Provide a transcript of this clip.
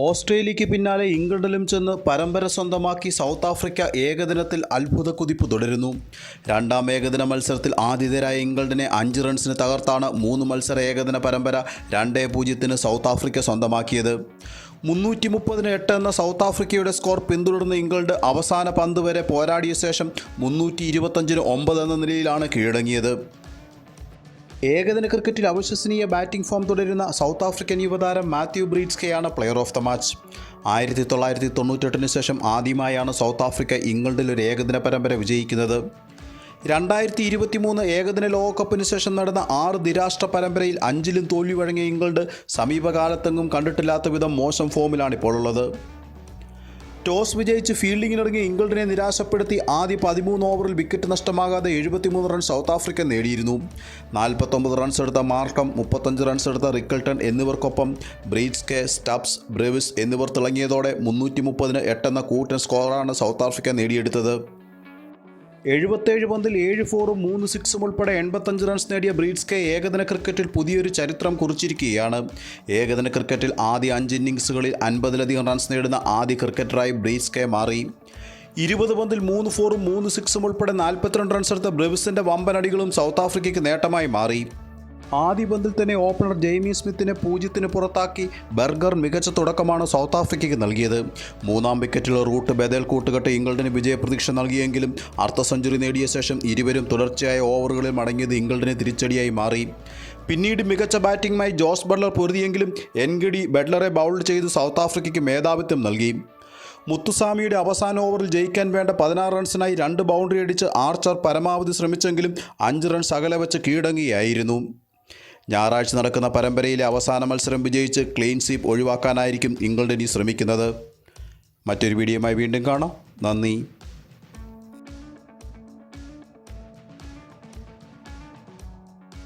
ഓസ്ട്രേലിയയ്ക്ക് പിന്നാലെ ഇംഗ്ലണ്ടിലും ചെന്ന് പരമ്പര സ്വന്തമാക്കി സൗത്ത് ആഫ്രിക്ക ഏകദിനത്തിൽ അത്ഭുത കുതിപ്പ് തുടരുന്നു. രണ്ടാം ഏകദിന മത്സരത്തിൽ ആതിഥേയരായ ഇംഗ്ലണ്ടിനെ അഞ്ച് റൺസിന് തകർത്താണ് മൂന്ന് മത്സര ഏകദിന പരമ്പര രണ്ടേ പൂജ്യത്തിന് സൗത്ത് ആഫ്രിക്ക സ്വന്തമാക്കിയത്. മുന്നൂറ്റി മുപ്പതിന് എട്ട് എന്ന സൗത്ത് ആഫ്രിക്കയുടെ സ്കോർ പിന്തുടർന്ന് ഇംഗ്ലണ്ട് അവസാന പന്ത് വരെ പോരാടിയ ശേഷം മുന്നൂറ്റി ഇരുപത്തഞ്ചിന് ഒമ്പത് എന്ന നിലയിലാണ് കീഴടങ്ങിയത്. ഏകദിന ക്രിക്കറ്റിൽ അവിശ്വസനീയ ബാറ്റിംഗ് ഫോം തുടരുന്ന സൗത്ത് ആഫ്രിക്കൻ യുവതാരം മാത്യു ബ്രീഡ്സ്കെയാണ് പ്ലെയർ ഓഫ് ദ മാച്ച്. ആയിരത്തി തൊള്ളായിരത്തി തൊണ്ണൂറ്റെട്ടിന് ശേഷം ആദ്യമായാണ് സൗത്ത് ആഫ്രിക്ക ഇംഗ്ലണ്ടിൽ ഒരു ഏകദിന പരമ്പര വിജയിക്കുന്നത്. രണ്ടായിരത്തി ഇരുപത്തി മൂന്ന് ഏകദിന ലോകകപ്പിന് ശേഷം നടന്ന ആറ് ദ്വിരാഷ്ട്ര പരമ്പരയിൽ അഞ്ചിലും തോൽവി വഴങ്ങിയ ഇംഗ്ലണ്ട് സമീപകാലത്തെങ്ങും കണ്ടിട്ടില്ലാത്ത വിധം മോശം ഫോമിലാണ് ഇപ്പോൾ ഉള്ളത് ടോസ് വിജയിച്ച് ഫീൽഡിങ്ങിനിറങ്ങിയ ഇംഗ്ലണ്ടിനെ നിരാശപ്പെടുത്തി ആദ്യ പതിമൂന്ന് ഓവറിൽ വിക്കറ്റ് നഷ്ടമാകാതെ എഴുപത്തിമൂന്ന് റൺ സൗത്ത് ആഫ്രിക്ക നേടിയിരുന്നു. നാൽപ്പത്തൊമ്പത് റൺസ് എടുത്ത മാർക്കം മുപ്പത്തഞ്ച് റൺസ് എടുത്ത റിക്കൽട്ടൺ എന്നിവർക്കൊപ്പം ബ്രീഡ്സ്കെ സ്റ്റബ്സ് ബ്രെവിസ് എന്നിവർ തിളങ്ങിയതോടെ മുന്നൂറ്റി മുപ്പതിന് എട്ടെന്ന കൂറ്റൻ സ്കോറാണ് സൗത്ത് ആഫ്രിക്ക നേടിയെടുത്തത്. എഴുപത്തേഴ് പന്തിൽ ഏഴ് ഫോറും മൂന്ന് സിക്സും ഉൾപ്പെടെ എൺപത്തഞ്ച് റൺസ് നേടിയ ബ്രീഡ്സ്കെ ഏകദിന ക്രിക്കറ്റിൽ പുതിയൊരു ചരിത്രം കുറിച്ചിരിക്കുകയാണ്. ഏകദിന ക്രിക്കറ്റിൽ ആദ്യ അഞ്ച് ഇന്നിങ്സുകളിൽ അൻപതിലധികം റൺസ് നേടുന്ന ആദ്യ ക്രിക്കറ്ററായി ബ്രീഡ്സ്കെ മാറി. ഇരുപത് പന്തിൽ മൂന്ന് ഫോറും മൂന്ന് സിക്സും ഉൾപ്പെടെ നാൽപ്പത്തിരണ്ട് റൺസ് എടുത്ത ബ്രെവിസിന്റെ വമ്പനടികളും സൗത്ത് ആഫ്രിക്കയ്ക്ക് നേട്ടമായി മാറി. ആദ്യ പന്തിൽ തന്നെ ഓപ്പണർ ജെയ്മി സ്മിത്തിനെ പൂജ്യത്തിന് പുറത്താക്കി ബർഗർ മികച്ച തുടക്കമാണ് സൗത്ത് ആഫ്രിക്കയ്ക്ക് നൽകിയത്. മൂന്നാം വിക്കറ്റിൽ റൂട്ട് ബദൽ കൂട്ടുകെട്ട് ഇംഗ്ലണ്ടിന് വിജയപ്രതീക്ഷ നൽകിയെങ്കിലും അർദ്ധ സെഞ്ചുറി നേടിയ ശേഷം ഇരുവരും തുടർച്ചയായ ഓവറുകളിൽ മടങ്ങിയത് ഇംഗ്ലണ്ടിന് തിരിച്ചടിയായി മാറി. പിന്നീട് മികച്ച ബാറ്റിംഗുമായി ജോസ് ബട്ട്ലർ പൊരുതിയെങ്കിലും എൻഗിഡി ബട്ട്ലറെ ബൗൾ ചെയ്ത് സൗത്ത് ആഫ്രിക്കയ്ക്ക് മേധാവിത്വം നൽകി. മുത്തുസ്വാമിയുടെ അവസാന ഓവറിൽ ജയിക്കാൻ വേണ്ട പതിനാറ് റൺസിനായി രണ്ട് ബൗണ്ടറി അടിച്ച് ആർച്ചർ പരമാവധി ശ്രമിച്ചെങ്കിലും അഞ്ച് റൺസ് അകലെ വെച്ച് കീഴടങ്ങുകയായിരുന്നു. ഞായറാഴ്ച നടക്കുന്ന പരമ്പരയിലെ അവസാന മത്സരം വിജയിച്ച് ക്ലീൻ സ്വീപ്പ് ഒഴിവാക്കാനായിരിക്കും ഇംഗ്ലണ്ട് ഇനി ശ്രമിക്കുന്നത്. മറ്റൊരു വീഡിയോയുമായി വീണ്ടും കാണാം. നന്ദി.